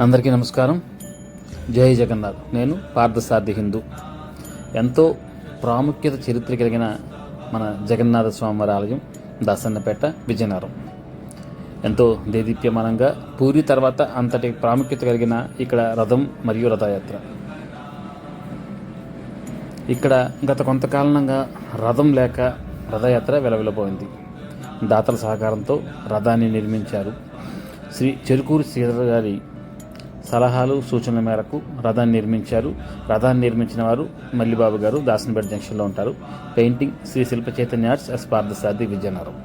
అందరికీ నమస్కారం. జై జగన్నాథ్. నేను పార్థసారథి హిందూ. ఎంతో ప్రాముఖ్యత చరిత్ర కలిగిన మన జగన్నాథ స్వామివారి ఆలయం దాసన్నపేట విజయనగరం. ఎంతో దేదీప్యమానంగా పూరి తర్వాత అంతటి ప్రాముఖ్యత కలిగిన ఇక్కడ రథం మరియు రథయాత్ర. ఇక్కడ గత కొంతకాలంగా రథం లేక రథయాత్ర వెలవెలబోయింది. దాతల సహకారంతో రథాన్ని నిర్మించారు. శ్రీ చెరుకూరు శ్రీధర్ గారి సలహాలు సూచనల మేరకు రథాన్ని నిర్మించారు. రథాన్ని నిర్మించిన వారు మల్లిబాబు గారు దాసనపేట జంక్షన్లో ఉంటారు. Painting Shri Shilpa Chaitanya arts S Parthasadi Vizianagaram.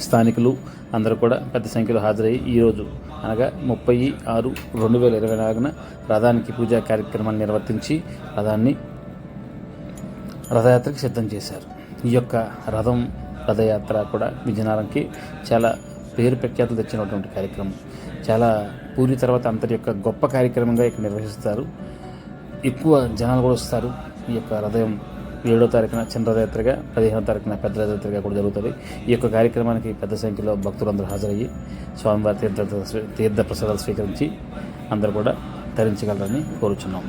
స్థానికులు అందరూ కూడా పెద్ద సంఖ్యలో హాజరయ్యి ఈరోజు అనగా ముప్పై ఆరు రెండు వేల ఇరవై నాలుగున రథానికి పూజా కార్యక్రమాన్ని నిర్వర్తించి రథాన్ని రథయాత్రకి సిద్ధం చేశారు. ఈ యొక్క రథం రథయాత్ర కూడా విజయనగరంకి చాలా పేరు ప్రఖ్యాతులు తెచ్చినటువంటి కార్యక్రమం. చాలా పూరి తర్వాత అంతటి యొక్క గొప్ప కార్యక్రమంగా ఇక్కడ నిర్వహిస్తారు. ఎక్కువ జనాలు కూడా వస్తారు. ఈ యొక్క హృదయం ఏడో తారీఖున చిన్న పదిహేనో తారీఖున పెద్ద రథయాత్రగా కూడా జరుగుతుంది. ఈ యొక్క కార్యక్రమానికి పెద్ద సంఖ్యలో భక్తులందరూ హాజరయ్యి స్వామివారి తీర్థ తీర్థ ప్రసాదాలు స్వీకరించి అందరూ కూడా ధరించగలరని కోరుచున్నాం.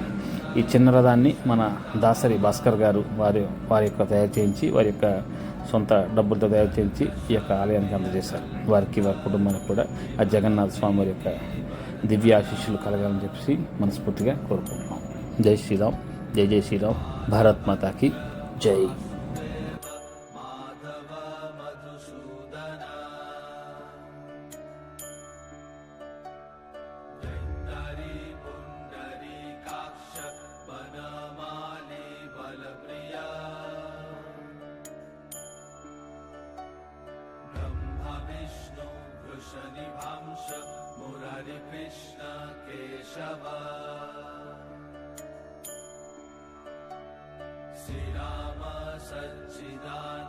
ఈ చిన్న రథాన్ని మన దాసరి భాస్కర్ గారు వారి వారి యొక్క తయారు చేయించి వారి యొక్క సొంత డబ్బులతో తయారు చేయించి ఈ యొక్క ఆలయానికి అందజేశారు. వారికి వారి కుటుంబానికి కూడా ఆ జగన్నాథ స్వామి వారి యొక్క దివ్య ఆశీస్సులు కలగాలని చెప్పి మనస్ఫూర్తిగా కోరుకుంటున్నాం. జై శ్రీరామ్ జై జై శ్రీరామ్. భారత్ మాతాకి జై. మాధవ మధుసూదన केशव श्रीराम सच्चिदानन्द